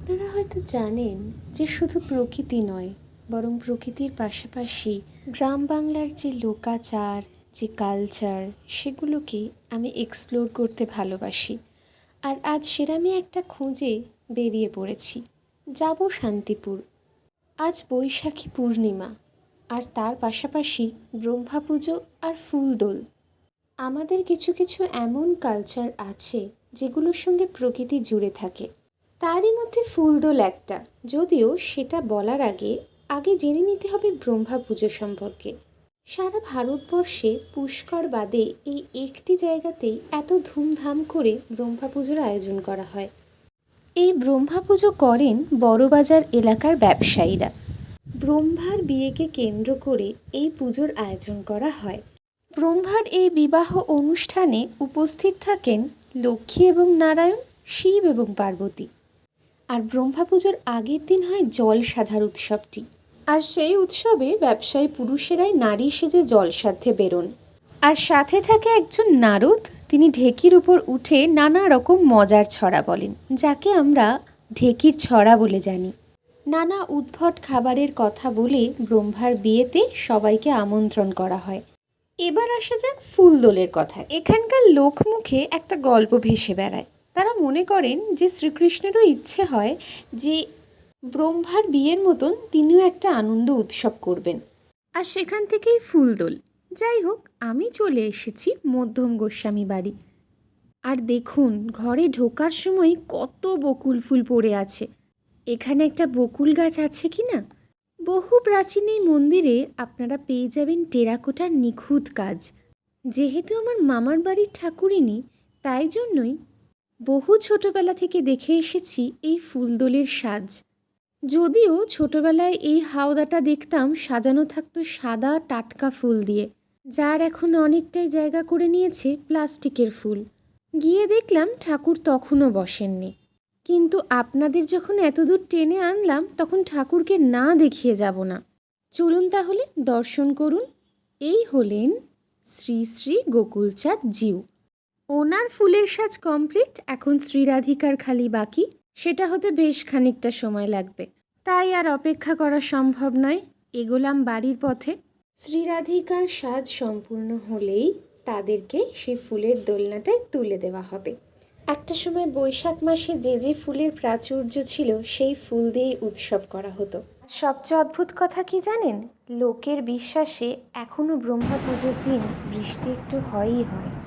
আপনারা হয়তো জানেন যে শুধু প্রকৃতি নয়, বরং প্রকৃতির পাশাপাশি গ্রাম বাংলার যে লোকাচার, যে কালচার সেগুলোকে আমি এক্সপ্লোর করতে ভালোবাসি। আর আজ সেরামি একটা খোঁজে বেরিয়ে পড়েছি। যাব শান্তিপুর। আজ বৈশাখী পূর্ণিমা। আর তার পাশাপাশি ব্রহ্মা পুজো আর ফুলদোল আমাদের কিছু কিছু এমন কালচার আছে যেগুলোর সঙ্গে প্রকৃতি জুড়ে থাকে। তারই মধ্যে ফুলদোল একটা। যদিও সেটা বলার আগে আগে জেনে নিতে হবে ব্রহ্মা পুজো সম্পর্কে। সারা ভারতবর্ষে পুষ্কর বাদে এই একটি জায়গাতেই এত ধুমধাম করে ব্রহ্মা পুজোর আয়োজন করা হয়। এই ব্রহ্মা পুজো করেন বড়বাজার এলাকার ব্যবসায়ীরা। ব্রহ্মার বিয়েকে কেন্দ্র করে এই পুজোর আয়োজন করা হয়। ব্রহ্মার এই বিবাহ অনুষ্ঠানে উপস্থিত থাকেন লক্ষ্মী এবং নারায়ণ, শিব এবং পার্বতী। আর ব্রহ্মা পুজোর আগের দিন হয় জল সাধার উৎসবটি। আর সেই উৎসবে ব্যবসায়ী পুরুষেরাই নারী সেজে জল সাধ্যে বেরোন। আর সাথে থাকে একজন নারদ, তিনি ঢেকির উপর উঠে নানা রকম মজার ছড়া বলেন, যাকে আমরা ঢেকির ছড়া বলে জানি। নানা উদ্ভট খাবারের কথা বলে ব্রহ্মার বিয়েতে সবাইকে আমন্ত্রণ করা হয়। এবার আসা যাক ফুলদোলের কথা। এখানকার লোকমুখে একটা গল্প ভেসে বেড়ায়। তারা মনে করেন যে শ্রীকৃষ্ণেরও ইচ্ছে হয় যে ব্রহ্মার বিয়ের মতন তিনিও একটা আনন্দ উৎসব করবেন। আর সেখান থেকেই ফুলদোল যাই হোক, আমি চলে এসেছি মধ্যম গোস্বামী বাড়ি। আর দেখুন, ঘরে ঢোকার সময় কত বকুল ফুল পড়ে আছে। এখানে একটা বকুল গাছ আছে কি না? বহু প্রাচীন এই মন্দিরে আপনারা পেয়ে যাবেন টেরাকোটার নিখুঁত কাজ। যেহেতু আমার মামার বাড়ির ঠাকুরিনী তাই জন্যই বহু ছোটবেলা থেকে দেখে এসেছি এই ফুলদোলের সাজ। যদিও ছোটবেলায় এই হাওদাটা দেখতাম সাজানো থাকতো সাদা টাটকা ফুল দিয়ে, যার এখন অনেকটাই জায়গা করে নিয়েছে প্লাস্টিকের ফুল। গিয়ে দেখলাম ঠাকুর তখনও বসেননি। কিন্তু আপনাদের যখন এতদূর টেনে আনলাম, তখন ঠাকুরকে না দেখিয়ে যাব না। চলুন তাহলে দর্শন করুন। এই হলেন শ্রী শ্রী গোকুলচাঁদ জিউ। ওনার ফুলের সাজ কমপ্লিট, এখন শ্রীরাধিকার খালি বাকি। সেটা হতে বেশ খানিকটা সময় লাগবে। তাই আর অপেক্ষা করা সম্ভব নয়, এগোলাম বাড়ির পথে। শ্রীরাধিকার সাজ সম্পূর্ণ হলেই তাদেরকে সেই ফুলের দোলনাটায় তুলে দেওয়া হবে। একটা সময় বৈশাখ মাসে যে যে ফুলের প্রাচুর্য ছিল, সেই ফুল দিয়েই উৎসব করা হতো। সবচেয়ে অদ্ভুত কথা কি জানেন? লোকের বিশ্বাসে এখনও ব্রহ্মা পুজোর দিন বৃষ্টি একটু হয়ই হয়।